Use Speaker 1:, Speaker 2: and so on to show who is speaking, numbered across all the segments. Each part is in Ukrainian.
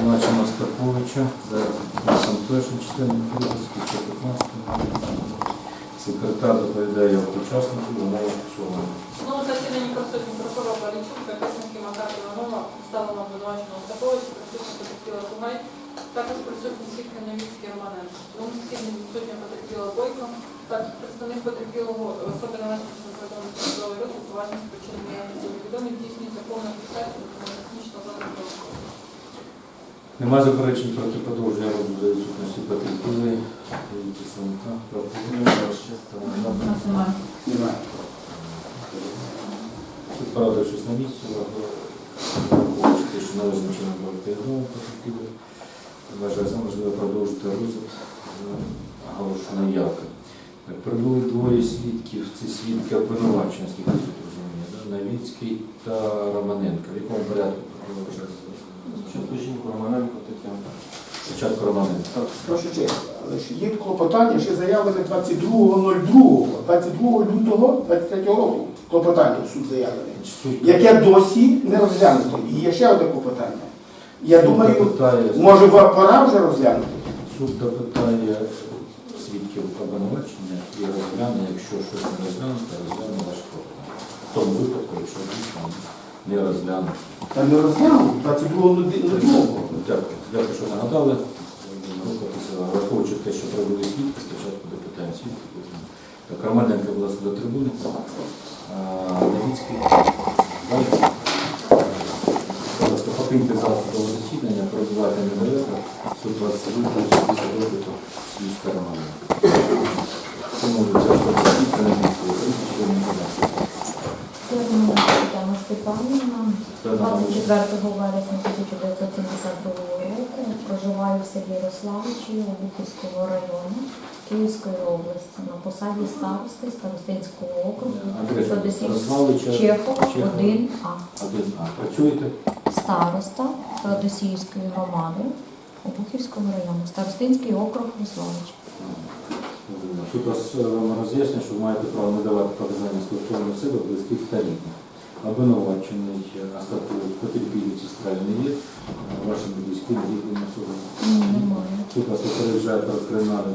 Speaker 1: Обвинувачено Остаповича за самтешну частину інтересу 115. Секретар доповідає як учаснику, вона як особа.
Speaker 2: Ну, засідання присутні прокурор Палічук, захисники Макар Іванова, ставлено обвинуваченого Остаповича, присутні потерпіла Кугай, також присутні свідки Новіцький Романенко. В цьому засіданні відсутня потерпіла Бойко, так представник потерпілого особи належить до закордонної судової розвитку, поважні спочинення невідомі, здійснюється повна фіксація технічного розвитку.
Speaker 1: Нема заперечень проти продовження розгляду за відсутності потерпілої. Є Представника прокурора.
Speaker 3: Немає.
Speaker 1: Тут правда щось на місці, враховуючи що належним чином було передано потерпілої. Вважаю можливо продовжити розгляд за оголошеної явки. Прибули двоє свідків, це свідки обвинувачення, скільки тут розумію, да? Новіцький та Романенко. В якому порядку прокурор вважає?
Speaker 4: Спочатку жінку Романенко Тетяна.
Speaker 1: Спочатку Романенко.
Speaker 3: Прошу честь, але ж є клопотання, ще заявлене 22.02, 22 лютого 23 року. Клопотання в суд заявлене. Яке досі не розглянуто. І є ще одне клопотання. Я
Speaker 1: суд
Speaker 3: думаю,
Speaker 1: допитає-
Speaker 3: може пора вже розглянути?
Speaker 1: Суд допитає свідків обвинувачення і розгляне, якщо щось не розглянуто, розгляне ваш клопотання. В тому випадку, якщо дійсно не розглянуто.
Speaker 3: Та не розглянув? розглянуто 22.02.
Speaker 1: Дякую. Дякую, що нагадали. Враховуючи те, що провели свідки, спочатку допитаємо свідки. Так, Романенко, будь ласка, до трибуни. Левіцький. Далі. Будь ласка, покиньте зал судового засідання, перебувати недалеко. Суд вас виключить після допиту свідка Романенка. Тому ця особа свідка не місце.
Speaker 5: Тетяна Степанівна, 24 вересня 1972 року проживаю в селі Ярославичі Обухівського району Київської області на посаді старости Старостинського округу Федосів Чехова
Speaker 1: Чехова.
Speaker 5: 1А.
Speaker 1: Один А. Працюєте?
Speaker 5: Староста Феодосіївської громади Обухівського району, Старостинський округ.
Speaker 1: Суд вас е, вам роз'яснює, що ви маєте право не давати показання стосовно себе близьких та рідних. Обвинувачений Остапович потерпілі ці справі не є, е, вашими близькими рідними особами.
Speaker 5: Немає.
Speaker 1: Суд вас попереджає про кримінальну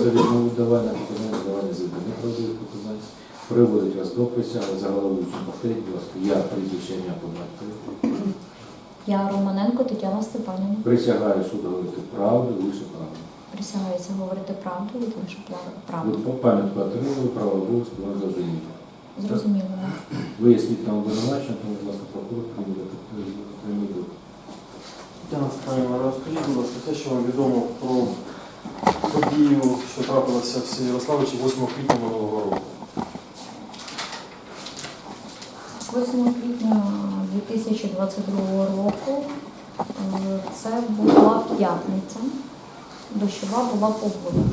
Speaker 1: за відмову давання показань, давання за неправдивих показань, приводить вас до присяги, за головуючим повторіть, будь ласка, я прізвище ім'я по батькові.
Speaker 5: Я Романенко Тетяна Степанівна.
Speaker 1: Присягаю суд говорити правду, лише правду.
Speaker 5: Присягаюся говорити правду і лише правду.
Speaker 1: по пам'ятку отримали, право обов'язку вам зрозуміло.
Speaker 5: Зрозуміло.
Speaker 1: Ви є свідком обвинувачення, тому, будь ласка, прокурор приймете.
Speaker 4: Тетяна Степанівна, розкажіть, будь ласка, все, що вам відомо про подію, що трапилася в селі Ярославичі 8 квітня минулого року.
Speaker 5: 8 квітня 2022 року е, це була п'ятниця, дощова була погода.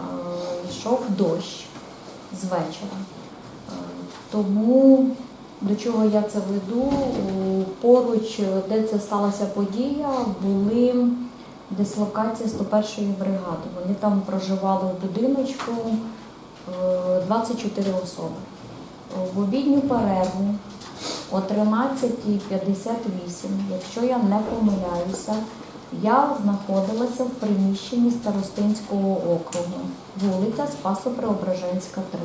Speaker 5: Е, Йшов дощ з вечора. Е, Тому до чого я це веду, поруч, де це сталася подія, були дислокація 101-ї бригади. Вони там проживали в будиночку е, 24 особи в обідню перерву о 13.58, якщо я не помиляюся, я знаходилася в приміщенні Старостинського округу, вулиця Спасо-Преображенська, 3.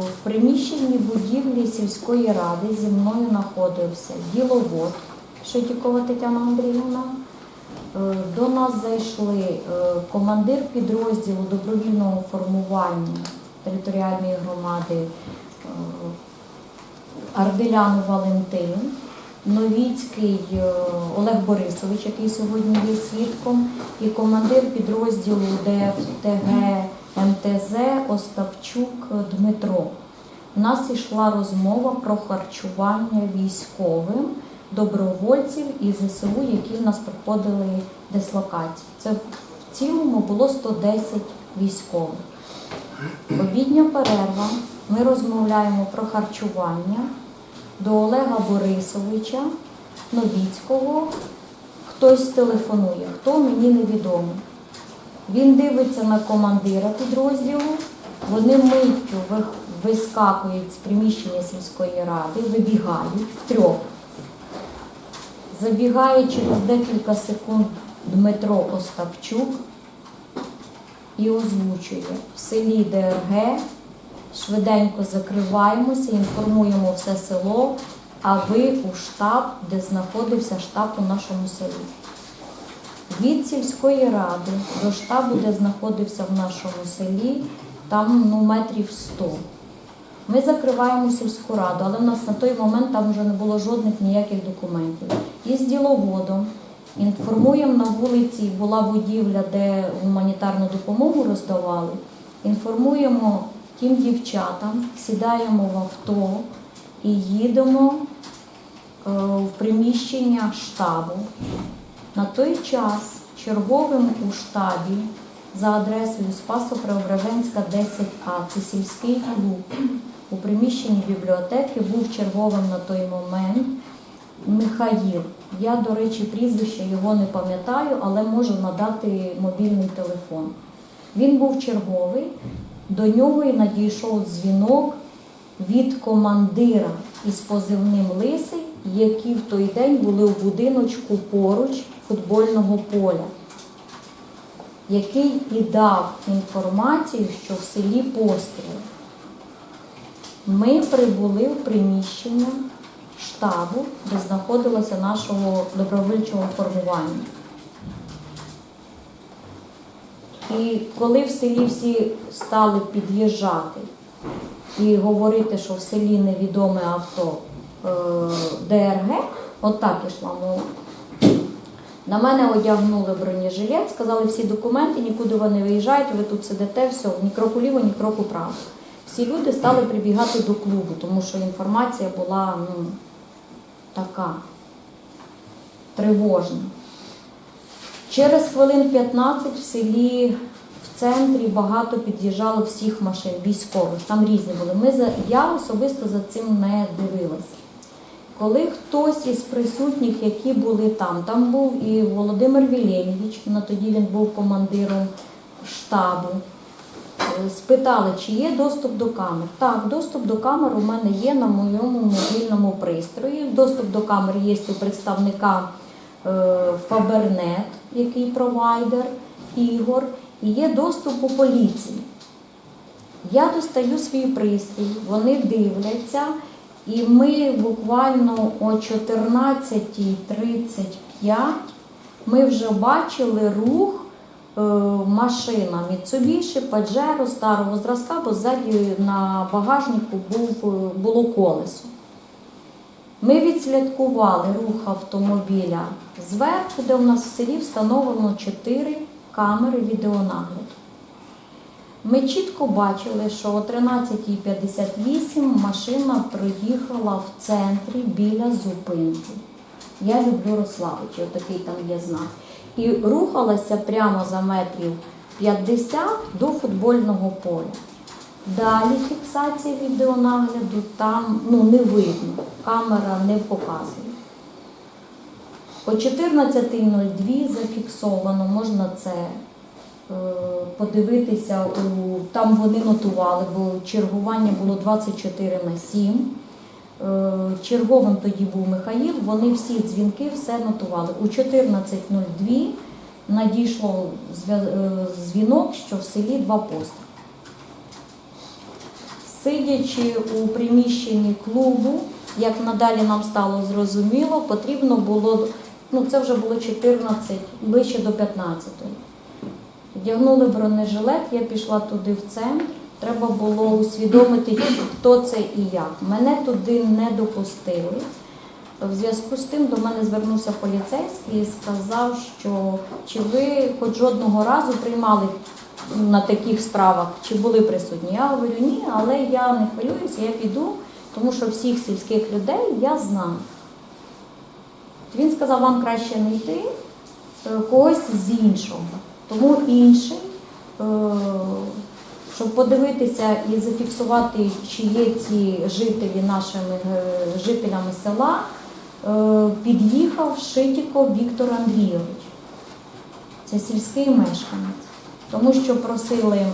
Speaker 5: В приміщенні будівлі сільської ради зі мною знаходився діловод Шитікова Тетяна Андріївна. Е, До нас зайшли е, командир підрозділу добровільного формування територіальної громади е, Арделян Валентин, Новіцький Олег Борисович, який сьогодні є свідком, і командир підрозділу ДФТГ МТЗ Остапчук Дмитро. У нас йшла розмова про харчування військовим добровольців і ЗСУ, які в нас проходили дислокацію. Це в цілому було 110 військових. Обідня перерва. Ми розмовляємо про харчування до Олега Борисовича Новіцького. Хтось телефонує, хто мені невідомо. Він дивиться на командира підрозділу, вони миттю вискакують з приміщення сільської ради, вибігають втрьох. Забігає через декілька секунд Дмитро Остапчук і озвучує в селі ДРГ. Швиденько закриваємося, інформуємо все село, а ви у штаб, де знаходився штаб у нашому селі. Від сільської ради до штабу, де знаходився в нашому селі, там ну, метрів 100. Ми закриваємо сільську раду, але в нас на той момент там вже не було жодних ніяких документів. І з діловодом інформуємо на вулиці, була будівля, де гуманітарну допомогу роздавали. Інформуємо тим дівчатам, сідаємо в авто і їдемо е, в приміщення штабу. На той час черговим у штабі за адресою Спасо-Преображенська 10А, це сільський клуб, у приміщенні бібліотеки був черговим на той момент Михаїл. Я, до речі, прізвище його не пам'ятаю, але можу надати мобільний телефон. Він був черговий, до нього і надійшов дзвінок від командира із позивним Лисий, які в той день були в будиночку поруч футбольного поля, який і дав інформацію, що в селі постріл. Ми прибули в приміщення штабу, де знаходилося нашого добровольчого формування. І коли в селі всі стали під'їжджати і говорити, що в селі невідоме авто е, ДРГ, отак ішла мова. На мене одягнули бронежилет, сказали всі документи, нікуди ви не виїжджаєте, ви тут сидите, все, ні кроку ліво, ні кроку право. Всі люди стали прибігати до клубу, тому що інформація була ну, така тривожна. Через хвилин 15 в селі в центрі багато під'їжджало всіх машин, військових, там різні були. Ми я особисто за цим не дивилася. Коли хтось із присутніх, які були там, там був і Володимир Вілєнівич, на тоді він був командиром штабу, е, спитали, чи є доступ до камер. Так, доступ до камер у мене є на моєму мобільному пристрої. Доступ до камер є у представника е, Фабернет, який провайдер, Ігор, і є доступ у поліції. Я достаю свій пристрій, вони дивляться, і ми буквально о 14.35 ми вже бачили рух е, машина Mitsubishi Pajero старого зразка, бо ззаді на багажнику був, е, було колесо. Ми відслідкували рух автомобіля зверху, де у нас в селі встановлено 4 камери відеонагляду. Ми чітко бачили, що о 13.58 машина проїхала в центрі біля зупинки. Я люблю Рославичі, отакий там є знак. І рухалася прямо за метрів 50 до футбольного поля. Далі фіксація відеонагляду там ну, не видно, камера не показує. О 14.02 зафіксовано, можна це подивитися, у, там вони нотували, бо чергування було 24 на 7. Е, черговим тоді був Михаїл, вони всі дзвінки все нотували. У 14.02 надійшло е, дзвінок, що в селі два постріли. Сидячи у приміщенні клубу, як надалі нам стало зрозуміло, потрібно було, ну це вже було 14, ближче до 15. Вдягнули бронежилет, я пішла туди в центр. Треба було усвідомити, хто це і як. Мене туди не допустили. В зв'язку з тим до мене звернувся поліцейський і сказав, що чи ви хоч жодного разу приймали на таких справах, чи були присутні. Я говорю, ні, але я не хвилююся, я піду, тому що всіх сільських людей я знаю. Він сказав, вам краще не йти, е, когось з іншого. Тому інший, е, щоб подивитися і зафіксувати, чи є ці жителі нашими е, жителями села, е, під'їхав Шитіков Віктор Андрійович. Це сільський мешканець. Тому що просили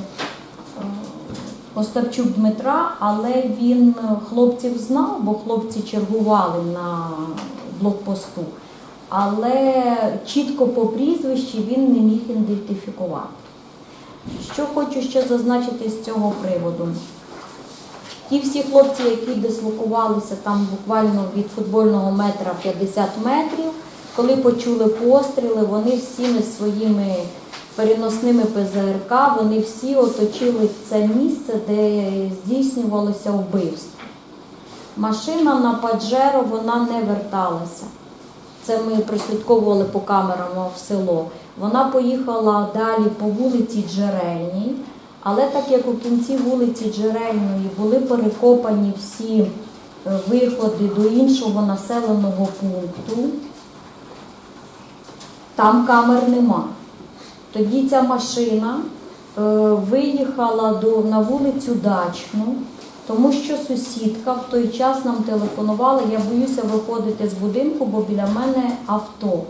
Speaker 5: Остапчук Дмитра, але він хлопців знав, бо хлопці чергували на блокпосту. Але чітко по прізвищі він не міг ідентифікувати. Що хочу ще зазначити з цього приводу. Ті всі хлопці, які дислокувалися там буквально від футбольного метра 50 метрів, коли почули постріли, вони всіми своїми переносними ПЗРК, вони всі оточили це місце, де здійснювалося вбивство. Машина на Паджеро вона не верталася. Це ми прослідковували по камерам в село. Вона поїхала далі по вулиці Джерельній, але так як у кінці вулиці Джерельної були перекопані всі е, виходи до іншого населеного пункту, там камер нема. Тоді ця машина е, виїхала до, на вулицю Дачну, тому що сусідка в той час нам телефонувала, я боюся виходити з будинку, бо біля мене авто.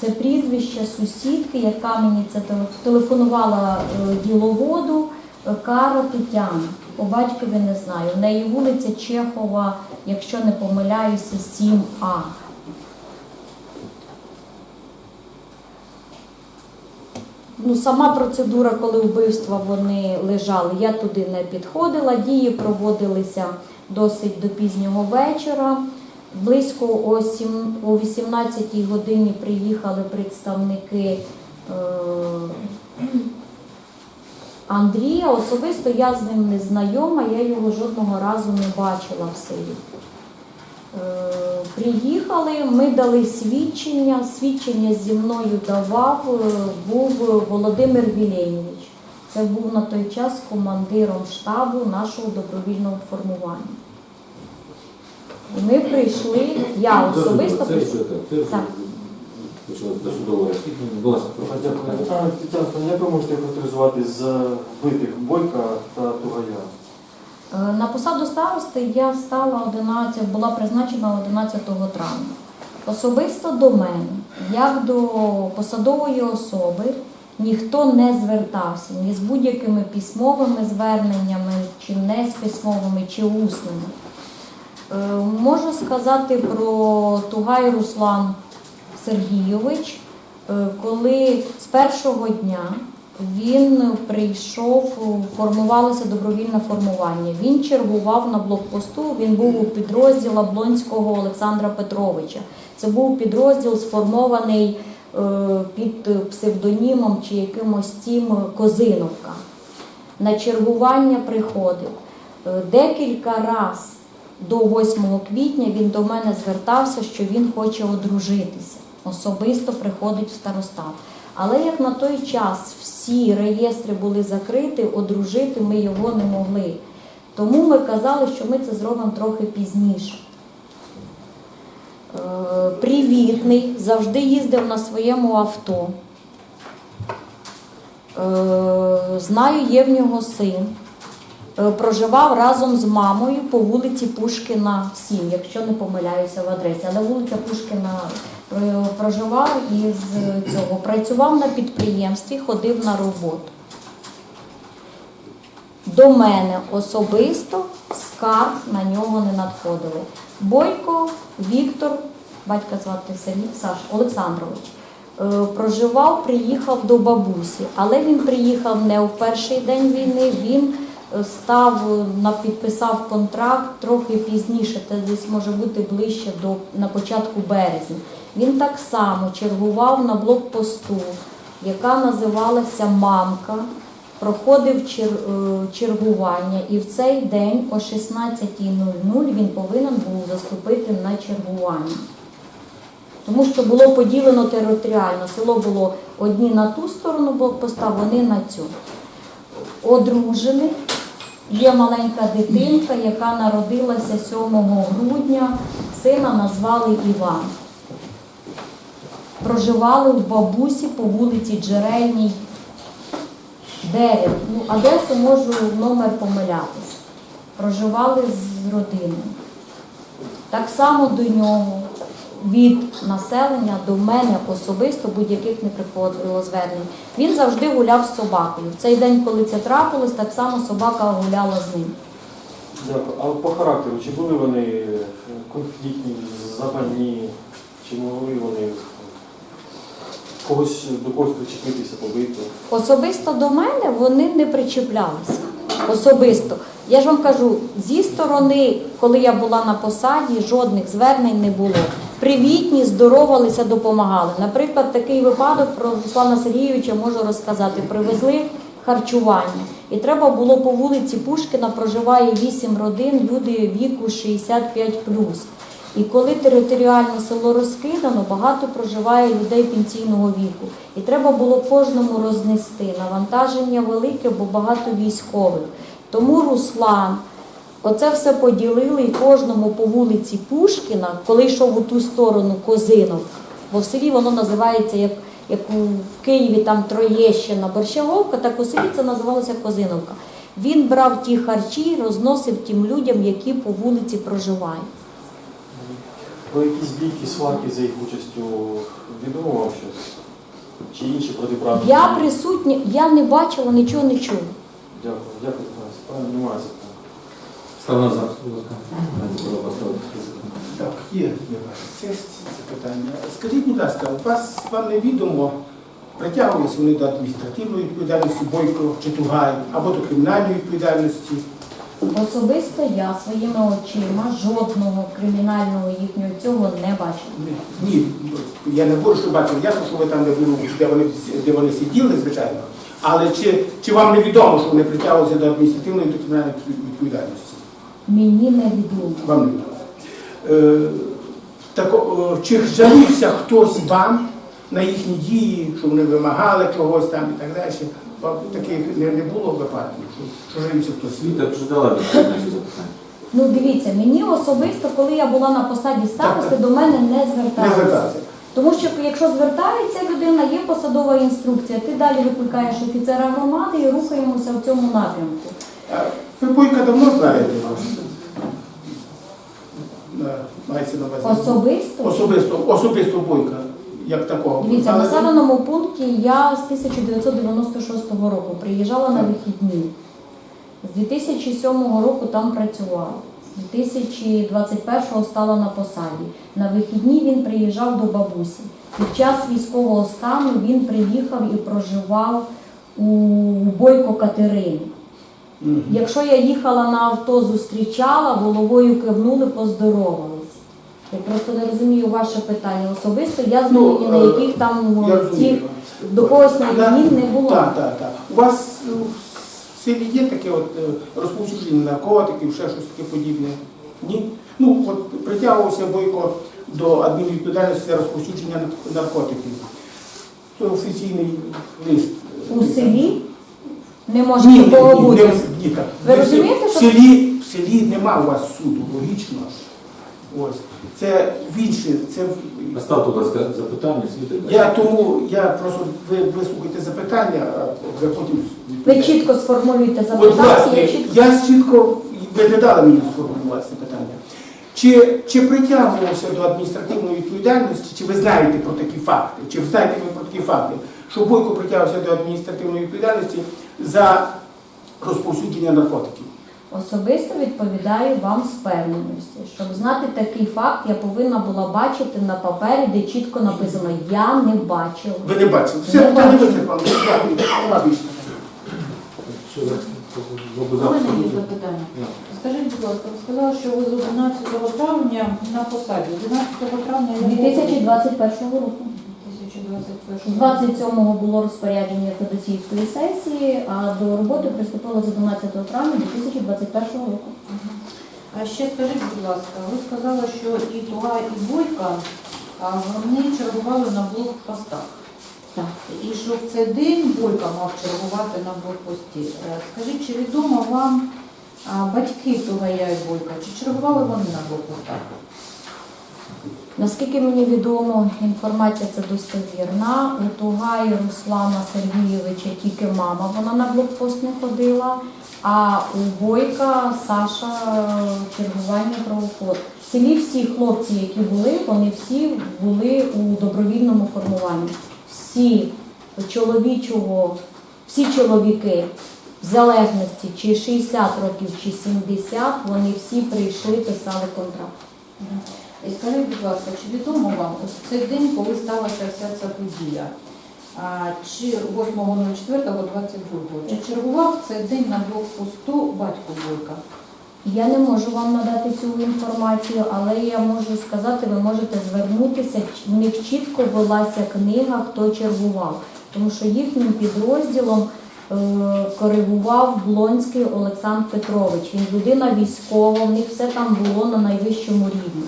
Speaker 5: Це прізвище сусідки, яка мені це телефонувала е, діловоду е, Кара Тетяна. По батькові не знаю. В неї вулиця Чехова, якщо не помиляюся, 7А. Ну, сама процедура, коли вбивства вони лежали, я туди не підходила. Дії проводилися досить до пізнього вечора. Близько о, сім, о 18 годині приїхали представники е, Андрія. Особисто я з ним не знайома, я його жодного разу не бачила в селі. Приїхали, ми дали свідчення. Свідчення зі мною давав е, був Володимир Вілєнівич. Це був на той час командиром штабу нашого добровільного формування. Ми прийшли, я особисто
Speaker 1: Це вже
Speaker 5: прийшла.
Speaker 1: так, це вже
Speaker 5: Так.
Speaker 1: почалось досудове розслідування. Будь ласка, прошу.
Speaker 4: Дякую. А, Тетяна, як ви можете характеризувати за вбитих Бойка та Тугая?
Speaker 5: Е, На посаду старости я стала 11, була призначена 11 травня. Особисто до мене, як до посадової особи, ніхто не звертався ні з будь-якими письмовими зверненнями, чи не з письмовими, чи усними. Е, Можу сказати про Тугай Руслан Сергійович, е, коли з першого дня він прийшов, формувалося добровільне формування. Він чергував на блокпосту, він був у підрозділі Облонського Олександра Петровича. Це був підрозділ сформований е, під псевдонімом чи якимось тим Козиновка. На чергування приходив. Е, Декілька разів до 8 квітня він до мене звертався, що він хоче одружитися. Особисто приходить в старостат. Але як на той час всі реєстри були закриті, одружити ми його не могли. Тому ми казали, що ми це зробимо трохи пізніше. Е, Привітний, завжди їздив на своєму авто. Е, Знаю, є в нього син. Е, Проживав разом з мамою по вулиці Пушкіна 7, якщо не помиляюся в адресі. Але вулиця Пушкіна е, проживав і з цього працював на підприємстві, ходив на роботу. До мене особисто скарг на нього не надходили. Бойко Віктор, батька звати Сергій Саш Олександрович, е, проживав, приїхав до бабусі, але він приїхав не в перший день війни. Він став е, підписав контракт трохи пізніше, це десь може бути ближче до на початку березня. Він так само чергував на блокпосту, яка називалася Мамка. Проходив е, чергування, і в цей день о 16.00 він повинен був заступити на чергування. Тому що було поділено територіально. Село було одні на ту сторону блокпоста, вони на цю. Одружені. Є маленька дитинка, яка народилася 7 грудня. Сина назвали Іван. Проживали в бабусі по вулиці Джерельній 9. Ну, Одесу можу номер помилятися. Проживали з родиною. Так само до нього від населення до мене особисто будь-яких не приходило звернень. Він завжди гуляв з собакою. В цей день, коли це трапилось, так само собака гуляла з ним.
Speaker 4: Дякую. А по характеру, чи були вони е, конфліктні, запальні? Чи могли вони когось до когось причепитися, побити?
Speaker 5: Особисто до мене вони не причіплялися. Особисто. Я ж вам кажу, зі сторони, коли я була на посаді, жодних звернень не було. Привітні, здоровалися, допомагали. Наприклад, такий випадок про Руслана Сергійовича можу розказати. Привезли харчування. І треба було по вулиці Пушкіна проживає 8 родин, люди віку 65 І коли територіальне село розкидано, багато проживає людей пенсійного віку. І треба було кожному рознести. Навантаження велике, бо багато військових. Тому Руслан оце все поділили і кожному по вулиці Пушкіна, коли йшов у ту сторону Козинок, бо в селі воно називається як, як в Києві там Троєщина, Борщаговка, так у селі це називалося Козиновка. Він брав ті харчі, розносив тим людям, які по вулиці проживають.
Speaker 4: Про якісь бійки, сваки за їх участю відомо вам щось? Чи інші протиправні?
Speaker 5: Я присутня, я не бачила, нічого не чула.
Speaker 4: Дякую. Правильно, немає запитань.
Speaker 1: Став будь ласка.
Speaker 3: Так, є, є ваше. Це це питання. Скажіть, будь ласка, у вас вам невідомо, притягувалися вони до адміністративної відповідальності Бойко чи Тугай, або до кримінальної відповідальності?
Speaker 5: Особисто я своїми очима жодного кримінального їхнього цього не бачила.
Speaker 3: Ні, Ні, я не говорю, що бачив. Ясно, що ви там не були, де вони, де вони сиділи, звичайно. Але чи, чи вам не відомо, що вони притягувалися до адміністративної та кримінальної відповідальності?
Speaker 5: Мені не відомо.
Speaker 3: Вам не відомо. Е, так, о, чи жалівся хтось вам на їхні дії, що вони вимагали чогось там і так далі? Таких не, не було випадків, що, що жалівся хтось.
Speaker 1: Світа вже дала відповідь на запитання.
Speaker 5: Ну дивіться, мені особисто, коли я була на посаді старости,
Speaker 3: Так.
Speaker 5: до мене не
Speaker 3: Не
Speaker 5: зверталися.
Speaker 3: звертався.
Speaker 5: Тому що якщо звертається людина, є посадова інструкція, ти далі викликаєш офіцера громади і рухаємося в цьому напрямку.
Speaker 3: Ви Бойка давно знаєте? На- Мається на увазі.
Speaker 5: Особисто
Speaker 3: Особисто, особисто Бойка, як такого.
Speaker 5: дивіться, в населеному пункті я з 1996 року приїжджала на вихідні. З 2007 року там працювала. З 2021 стала на посаді. На вихідні він приїжджав до бабусі. Під час військового стану він приїхав і проживав у Бойко Катерині.
Speaker 3: Мгм.
Speaker 5: Якщо я їхала на авто, зустрічала, головою кивнули, поздоровалися. Я просто не розумію ваше питання. Особисто я
Speaker 3: Ну,
Speaker 5: нині на
Speaker 3: е,
Speaker 5: яких там
Speaker 3: Я
Speaker 5: е, до когось на війні не було.
Speaker 3: Так, так, так. У вас е, в селі є таке от розповсюдження наркотиків, ще щось таке подібне? Ні? Ну, от притягувався Бойко до адмінвідповідальності за розповсюдження наркотиків. Це офіційний лист.
Speaker 5: У селі не може
Speaker 3: Ні, ні,
Speaker 5: такого
Speaker 3: ні,
Speaker 5: бути.
Speaker 3: ні, так.
Speaker 5: Ви
Speaker 3: Не в селі.
Speaker 5: розумієте,
Speaker 3: в
Speaker 5: що-
Speaker 3: селі, в селі нема у вас суду, логічно ж. Ось. Це в інші, це в-
Speaker 1: будь ласка, запитання, світа.
Speaker 3: Я тому, я просто ви вислухайте запитання, а ви потім.
Speaker 5: Ви чітко сформулюєте
Speaker 3: От,
Speaker 5: запитання,
Speaker 3: власне,
Speaker 5: я чітко.
Speaker 3: я чітко, ви не дали мені сформулювати це питання. Чи, чи притягувався до адміністративної відповідальності, чи ви знаєте про такі факти, чи ви знаєте ви про такі факти, що Бойко притягувався до адміністративної відповідальності за розповсюдження наркотиків?
Speaker 5: Особисто відповідаю вам з певненістю. Щоб знати такий факт, я повинна була бачити на папері, де чітко написано Я не бачила.
Speaker 3: Ви не бачили. Все
Speaker 5: Не
Speaker 3: питання
Speaker 5: бачила.
Speaker 3: вичерпано. Дякую.
Speaker 2: У мене є запитання. Скажіть, будь ласка, ви сказали, що ви з 11 травня на посаді. 11 травня
Speaker 5: 2021 року.
Speaker 2: 2021
Speaker 5: 27-го було розпорядження Федосійської сесії, а до роботи приступила з 11 травня 2021 року.
Speaker 2: А ще скажіть, будь ласка, ви сказали, що і Туга, і Бойка а, вони чергували на блокпостах.
Speaker 5: Так.
Speaker 2: І що в цей день Бойка мав чергувати на блокпості. Е, Скажіть, чи відомо вам батьки Тугая і Бойка, чи чергували вони на блокпостах?
Speaker 5: Наскільки мені відомо, інформація це достовірна. У Тугаї Руслана Сергійовича тільки мама, вона на блокпост не ходила, а у Бойка Саша чергування правоход. В селі всі хлопці, які були, вони всі були у добровільному формуванні. Всі чоловічого, всі чоловіки, в залежності чи 60 років, чи 70, вони всі прийшли, писали контракт.
Speaker 6: І скажіть, будь ласка, чи відомо вам от цей день, коли сталася вся ця подія? А, чи 8.04.22, чи чергував цей день на блокпосту батько Бойка?
Speaker 5: Я не можу вам надати цю інформацію, але я можу сказати, ви можете звернутися. В них чітко велася книга, хто чергував, тому що їхнім підрозділом е, коригував Блонський Олександр Петрович. Він людина військова, в них все там було на найвищому рівні.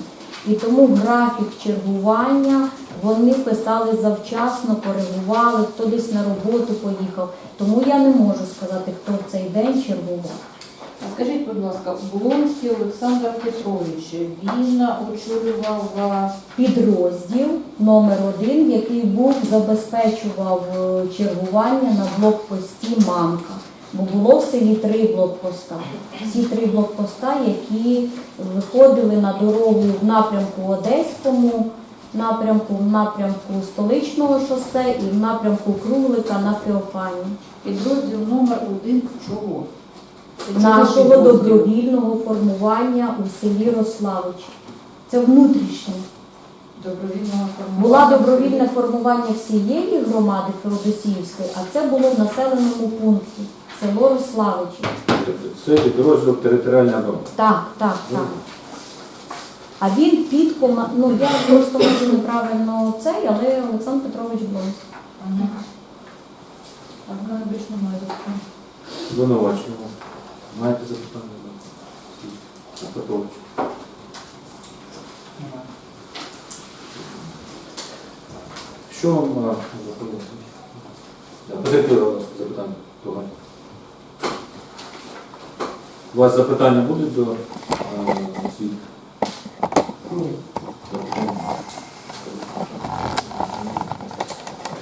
Speaker 5: І тому графік чергування вони писали завчасно, коригували, хто десь на роботу поїхав. Тому я не можу сказати, хто в цей день чергував.
Speaker 6: Скажіть, будь ласка, Блонський Олександр Петрович, він очолював
Speaker 5: підрозділ номер один, який був забезпечував е, чергування на блокпості Мамка. Бо було в селі три блокпоста. Всі три блокпоста, які виходили на дорогу в напрямку Одеському, напрямку, в напрямку столичного шосе і в напрямку Круглика на Феофані.
Speaker 6: підрозділ номер один чого?
Speaker 5: Нашого добровільного формування у селі Рославичі. Це внутрішнє.
Speaker 6: добровільного формування.
Speaker 5: Була добровільне формування всієї громади Феодосіївської, а це було в населеному пункті село Рославичі.
Speaker 1: Це підрозділ територіальна оборона.
Speaker 5: Так, так, так. А він під кома... ну я просто можу неправильно цей, але Олександр Петрович Блонський.
Speaker 6: Ага. А в мене більш немає запитань.
Speaker 1: Звинувачуємо. Маєте запитання? Петрович. Що вам а, запитання? Нас запитання. У вас запитання будуть до свідка? Ні.